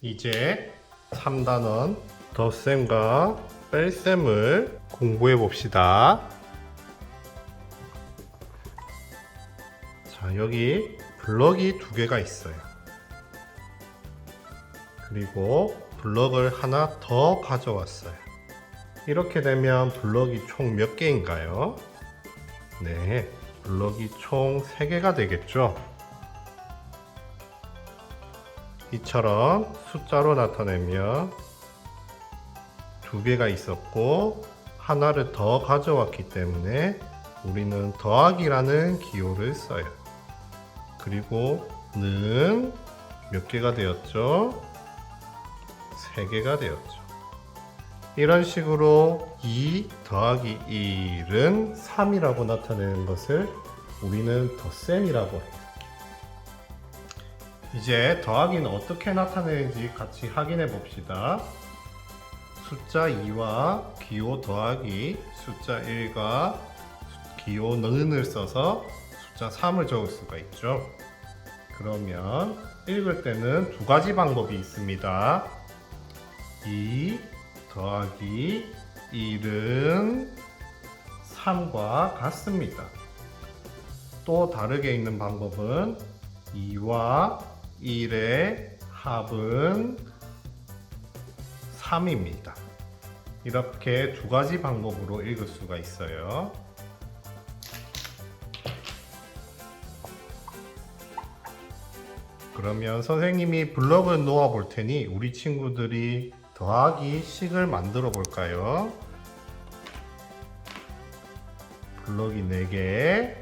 이제 3단원 덧셈과 뺄셈을 공부해 봅시다. 자, 여기 블럭이 두 개가 있어요. 그리고 블럭을 하나 더 가져왔어요. 이렇게 되면 블럭이 총 몇 개인가요? 네, 블럭이 총 3개가 되겠죠? 이처럼 숫자로 나타내면 두 개가 있었고 하나를 더 가져왔기 때문에 우리는 더하기라는 기호를 써요. 그리고 는 몇 개가 되었죠? 세 개가 되었죠. 이런 식으로 2 더하기 1은 3이라고 나타내는 것을 우리는 덧셈이라고 해요. 이제 더하기는 어떻게 나타내는지 같이 확인해 봅시다. 숫자 2와 기호 더하기 숫자 1과 기호 는을 써서 숫자 3을 적을 수가 있죠. 그러면 읽을 때는 두 가지 방법이 있습니다. 2 더하기 1은 3과 같습니다. 또 다르게 읽는 방법은 2와 1의 합은 3입니다. 이렇게 두 가지 방법으로 읽을 수가 있어요. 그러면 선생님이 블럭을 놓아 볼 테니 우리 친구들이 더하기 식을 만들어 볼까요? 블럭이 4개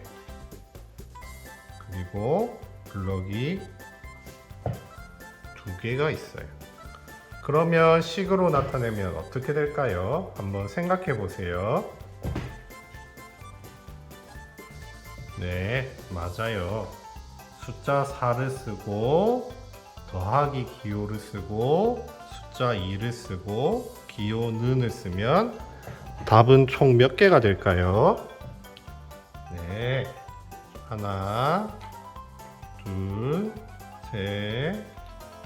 그리고 블럭이 두 개가 있어요. 그러면 식으로 나타내면 어떻게 될까요? 한번 생각해 보세요. 네, 맞아요. 숫자 4를 쓰고 더하기 기호를 쓰고 숫자 2를 쓰고 기호 는을 쓰면 답은 총 몇 개가 될까요? 네. 하나, 둘, 셋,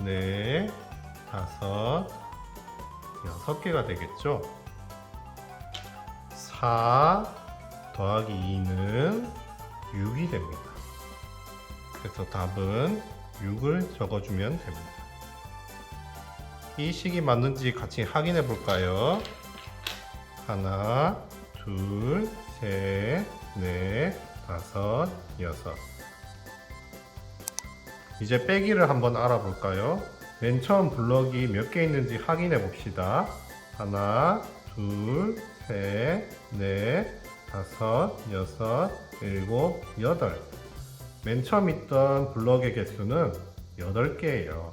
넷, 다섯, 여섯 개가 되겠죠? 4 더하기 2는 6이 됩니다. 그래서 답은 6을 적어주면 됩니다. 이 식이 맞는지 같이 확인해 볼까요? 하나, 둘, 셋, 넷, 다섯, 여섯. 이제 빼기를 한번 알아볼까요? 맨 처음 블럭이 몇 개 있는지 확인해 봅시다. 하나, 둘, 셋, 넷, 다섯, 여섯, 일곱, 여덟. 맨 처음 있던 블럭의 개수는 8개예요.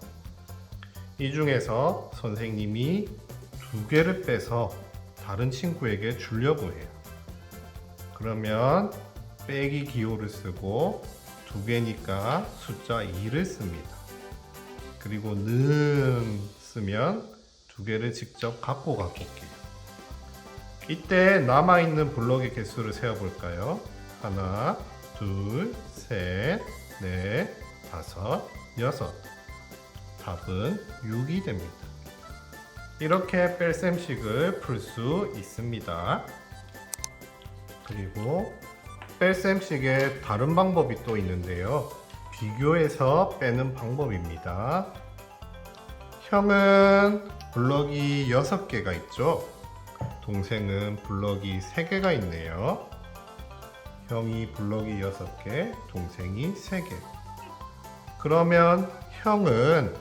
이 중에서 선생님이 두 개를 빼서 다른 친구에게 주려고 해요. 그러면 빼기 기호를 쓰고 두 개니까 숫자 2를 씁니다. 그리고 는 쓰면 두 개를 직접 갖고 가볼게요. 이때 남아있는 블럭의 개수를 세어볼까요? 하나, 둘, 셋, 넷, 다섯, 여섯. 답은 6이 됩니다. 이렇게 뺄셈식을 풀 수 있습니다. 그리고 뺄셈식의 다른 방법이 또 있는데요. 비교해서 빼는 방법입니다. 형은 블럭이 6개가 있죠. 동생은 블럭이 3개가 있네요. 형이 블럭이 6개, 동생이 3개. 그러면 형은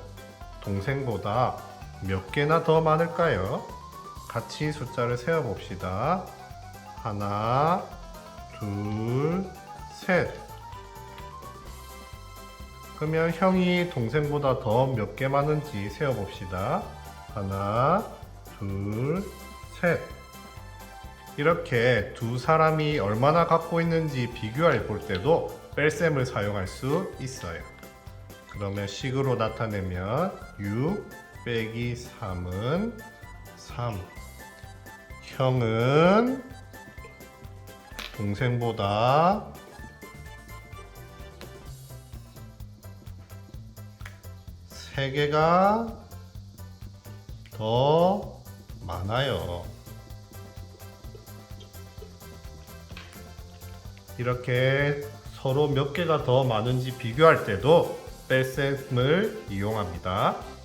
동생보다 몇 개나 더 많을까요? 같이 숫자를 세어 봅시다. 하나, 둘, 셋. 그러면 형이 동생보다 더 몇 개 많은지 세어 봅시다. 하나, 둘, 셋. 이렇게 두 사람이 얼마나 갖고 있는지 비교해 볼 때도 뺄셈을 사용할 수 있어요. 그러면 식으로 나타내면 6 빼기 3은 3. 형은 동생보다 세 개가 더 많아요. 이렇게 서로 몇 개가 더 많은지 비교할 때도 뺄셈을 이용합니다.